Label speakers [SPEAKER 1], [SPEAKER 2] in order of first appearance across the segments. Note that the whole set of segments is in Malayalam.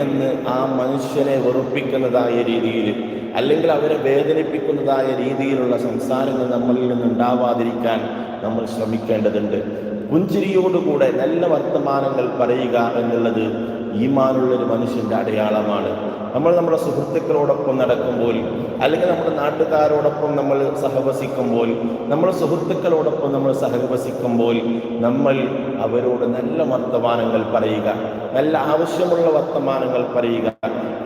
[SPEAKER 1] നിന്ന് ആ മനുഷ്യനെ വെറുപ്പിക്കുന്നതായ രീതിയിൽ അല്ലെങ്കിൽ അവരെ വേദനിപ്പിക്കുന്നതായ രീതിയിലുള്ള സംസാരങ്ങൾ നമ്മളിൽ നിന്ന് ഉണ്ടാവാതിരിക്കാൻ നമ്മൾ ശ്രമിക്കേണ്ടതുണ്ട്. പുഞ്ചിരിയോടുകൂടെ നല്ല വർത്തമാനങ്ങൾ പറയുക എന്നുള്ളത് ഈമാനുള്ളൊരു മനുഷ്യന്റെ അടയാളമാണ്. നമ്മൾ നമ്മുടെ സുഹൃത്തുക്കളോടൊപ്പം നടക്കുമ്പോൾ അല്ലെങ്കിൽ നമ്മുടെ നാട്ടുകാരോടൊപ്പം നമ്മൾ സഹവസിക്കുമ്പോൾ നമ്മുടെ സുഹൃത്തുക്കളോടൊപ്പം നമ്മൾ സഹവസിക്കുമ്പോൾ നമ്മൾ അവരോട് നല്ല വർത്തമാനങ്ങൾ പറയുക നല്ല ആവശ്യമുള്ള വർത്തമാനങ്ങൾ പറയുക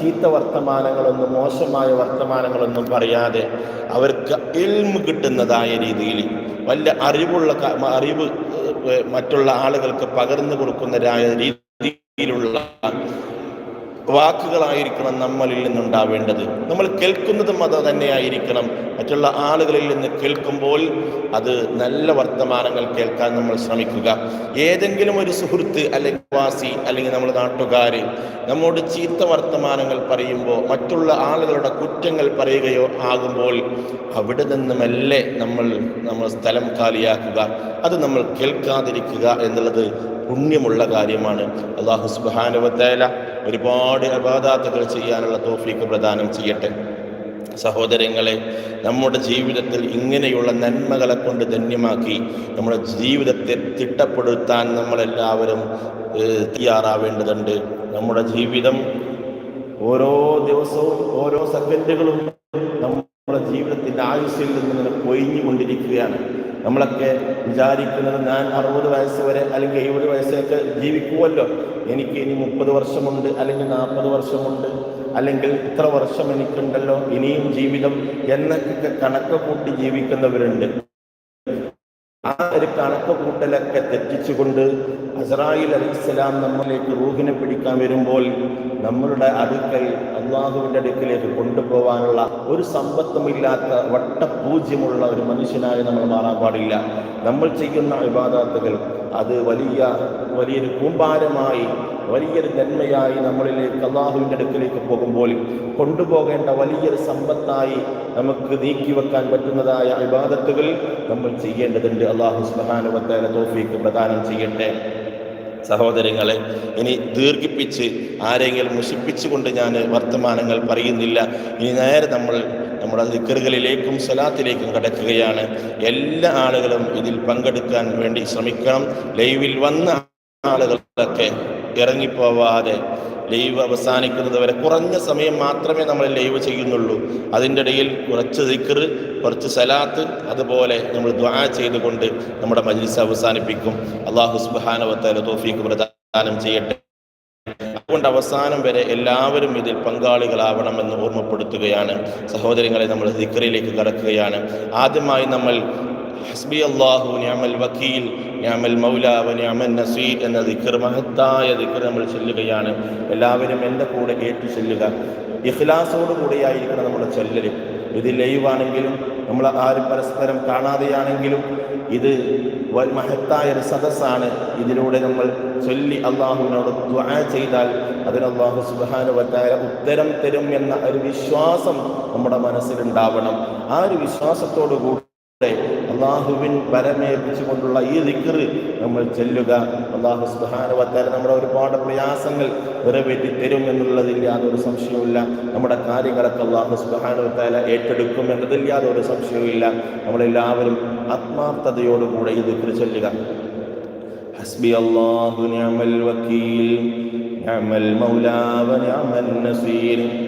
[SPEAKER 1] ചീത്ത വർത്തമാനങ്ങളൊന്നും മോശമായ വർത്തമാനങ്ങളൊന്നും പറയാതെ അവർക്ക് എൽമ് കിട്ടുന്നതായ രീതിയിൽ വലിയ അറിവുള്ള അറിവ് മറ്റുള്ള ആളുകൾക്ക് പകർന്നു കൊടുക്കുന്നതായ രീതിയിലുള്ള വാക്കുകളായിരിക്കണം നമ്മളിൽ നിന്നുണ്ടാവേണ്ടത്. നമ്മൾ കേൾക്കുന്നതും അത് തന്നെയായിരിക്കണം. മറ്റുള്ള ആളുകളിൽ നിന്ന് കേൾക്കുമ്പോൾ അത് നല്ല വർത്തമാനങ്ങൾ കേൾക്കാൻ നമ്മൾ ശ്രമിക്കുക. ഏതെങ്കിലും ഒരു സുഹൃത്ത് അല്ലെങ്കിൽ വാസി അല്ലെങ്കിൽ നമ്മുടെ നാട്ടുകാർ നമ്മോട് ചീത്ത വർത്തമാനങ്ങൾ പറയുമ്പോൾ മറ്റുള്ള ആളുകളുടെ കുറ്റങ്ങൾ പറയുകയോ ആകുമ്പോൾ അവിടെ നിന്ന് മെല്ലെ നമ്മൾ നമ്മൾ സ്ഥലം കാലിയാക്കുക. അത് നമ്മൾ കേൾക്കാതിരിക്കുക എന്നുള്ളത് പുണ്യമുള്ള കാര്യമാണ്. അള്ളാഹു സുബാനുവത്തേല ഒരുപാട് അബാദാത്തുകൾ ചെയ്യാനുള്ള തോഫീക്ക് പ്രദാനം ചെയ്യട്ടെ. സഹോദരങ്ങളെ നമ്മുടെ ജീവിതത്തിൽ ഇങ്ങനെയുള്ള നന്മകളെ കൊണ്ട് ധന്യമാക്കി നമ്മുടെ ജീവിതത്തെ തിട്ടപ്പെടുത്താൻ നമ്മളെല്ലാവരും തയ്യാറാവേണ്ടതുണ്ട്. നമ്മുടെ ജീവിതം ഓരോ ദിവസവും ഓരോ സെക്കൻഡുകളും നമ്മുടെ ജീവിതത്തിന്റെ ആയുസ്സിൽ നിന്ന് ഇങ്ങനെ കൊഴിഞ്ഞുകൊണ്ടിരിക്കുകയാണ് നമ്മളൊക്കെ വിചാരിക്കുന്നത് ഞാൻ അറുപത് വയസ്സ് വരെ അല്ലെങ്കിൽ എഴുപത് വയസ്സൊക്കെ ജീവിക്കുമല്ലോ എനിക്ക് ഇനി മുപ്പത് വർഷമുണ്ട് അല്ലെങ്കിൽ നാൽപ്പത് വർഷമുണ്ട് അല്ലെങ്കിൽ ഇത്ര വർഷം എനിക്കുണ്ടല്ലോ. ഇനിയും ജീവിതം എന്നൊക്കെ കണക്ക് കൂട്ടി ജീവിക്കുന്നവരുണ്ട്. ആ ഒരു കണക്ക് കൂട്ടലൊക്കെ തെറ്റിച്ചുകൊണ്ട് അസറായിൽ അലിസ്ലാം നമ്മളിലേക്ക് റൂഹിനെ പിടിക്കാൻ വരുമ്പോൾ നമ്മളുടെ അടുക്കൽ അള്ളാഹുവിന്റെ അടുക്കിലേക്ക് കൊണ്ടുപോകാനുള്ള ഒരു സമ്പത്തുമില്ലാത്ത വട്ടപൂജ്യമുള്ള ഒരു മനുഷ്യനായി നമ്മൾ മാറാൻ പാടില്ല. നമ്മൾ ചെയ്യുന്ന വിവാദാത്തുകൾ അത് വലിയ വലിയൊരു കൂമ്പാരമായി വലിയൊരു നന്മയായി നമ്മളിലേക്ക് അള്ളാഹുവിന്റെ അടുക്കിലേക്ക് പോകുമ്പോൾ കൊണ്ടുപോകേണ്ട വലിയൊരു സമ്പത്തായി നമുക്ക് നീക്കി വെക്കാൻ പറ്റുന്നതായ ഇബാദത്തുകൾ നമ്മൾ ചെയ്യേണ്ടതുണ്ട്. അള്ളാഹു സുബാനുവത്തേല തോഫീക്ക് പ്രദാനം ചെയ്യട്ടെ. സഹോദരങ്ങളെ ഇനി ദീർഘിപ്പിച്ച് ആരെങ്കിലും മുഷിപ്പിച്ചുകൊണ്ട് ഞാൻ വർത്തമാനങ്ങൾ പറയുന്നില്ല. ഇനി നേരെ നമ്മൾ നമ്മുടെ ദിക്കറുകളിലേക്കും സലാത്തിലേക്കും കടക്കുകയാണ്. എല്ലാ ആളുകളും ഇതിൽ പങ്കെടുക്കാൻ വേണ്ടി ശ്രമിക്കണം. ലൈവിൽ വന്ന ആളുകളൊക്കെ ഇറങ്ങിപ്പോവാതെ ലൈവ് അവസാനിക്കുന്നത് വരെ കുറഞ്ഞ സമയം മാത്രമേ നമ്മൾ ലൈവ് ചെയ്യുന്നുള്ളൂ. അതിന്റെ ഇടയിൽ കുറച്ച് ദിക്കർ കുറച്ച് സലാത്ത് അതുപോലെ നമ്മൾ ദ്വാ ചെയ്തുകൊണ്ട് നമ്മുടെ മജ്ലിസ് അവസാനിപ്പിക്കും. അള്ളാഹു സുബാനവത്തല തോഫീക്ക് പ്രദാനം ചെയ്യട്ടെ. അതുകൊണ്ട് അവസാനം വരെ എല്ലാവരും ഇതിൽ പങ്കാളികളാവണമെന്ന് ഓർമ്മപ്പെടുത്തുകയാണ്. സഹോദരങ്ങളെ നമ്മൾ ദിക്രയിലേക്ക് കടക്കുകയാണ്. ആദ്യമായി നമ്മൾ ഹസ്ബി അള്ളാഹു ഞാമൽ വക്കീൽ ഞാമൽ മൗലാവ് ഞാമൽ നസീർ എന്ന ദിക്കർ മഹത്തായ ദിക്കർ നമ്മൾ ചെല്ലുകയാണ്. എല്ലാവരും എന്റെ കൂടെ ഏറ്റു ചെല്ലുക. ഇഖ്ലാസോടു കൂടിയായിരിക്കണം നമ്മുടെ ചൊല്ലല് ഇത് ലൈവാണെങ്കിലും നമ്മൾ ആരും പരസ്പരം കാണാതെയാണെങ്കിലും ഇത് മഹത്തായ ഒരു സദസ്സാണ് ഇതിലൂടെ നമ്മൾ ചൊല്ലി അള്ളാഹുവിനോട് ദ്വാ ചെയ്താൽ അതിന് അള്ളാഹു സുബാനുവത്തായ ഉത്തരം തരും എന്ന ഒരു വിശ്വാസം നമ്മുടെ മനസ്സിലുണ്ടാവണം. ആ ഒരു വിശ്വാസത്തോടു കൂടി അള്ളാഹുവിൻ പരമേൽപ്പിച്ചുകൊണ്ടുള്ള ഈ ദിക്കറ് നമ്മൾ ചെല്ലുക. അള്ളാഹു സുഹാനവത്താര നമ്മുടെ ഒരുപാട് പ്രയാസങ്ങൾ നിറവേറ്റി തരും എന്നുള്ളതിൽ യാതൊരു സംശയവുമില്ല. നമ്മുടെ കാര്യങ്ങളൊക്കെ അള്ളാഹു സുഹാനവത്താല ഏറ്റെടുക്കും എന്നതിൽ യാതൊരു സംശയവുമില്ല. നമ്മളെല്ലാവരും ആത്മാർത്ഥതയോടുകൂടെ ഈ ദിക്കറ് ചെല്ലുക. ഹസ്ബി അള്ളാഹു വക്കീൽ മൗലാ വ നസീർ.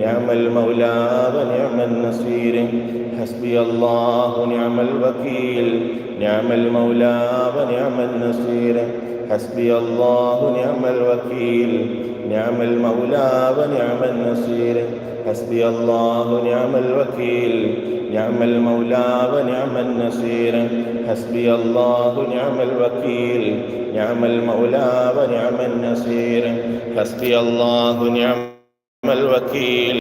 [SPEAKER 1] نعم المولى ونعم النصير. حسبي الله نعم الوكيل. نعم المولى ونعم النصير. حسبي الله نعم الوكيل. نعم المولى ونعم النصير. حسبي الله نعم الوكيل. نعم المولى ونعم النصير. حسبي الله نعم الوكيل. نعم المولى ونعم النصير. حسبي الله نعم الوكيل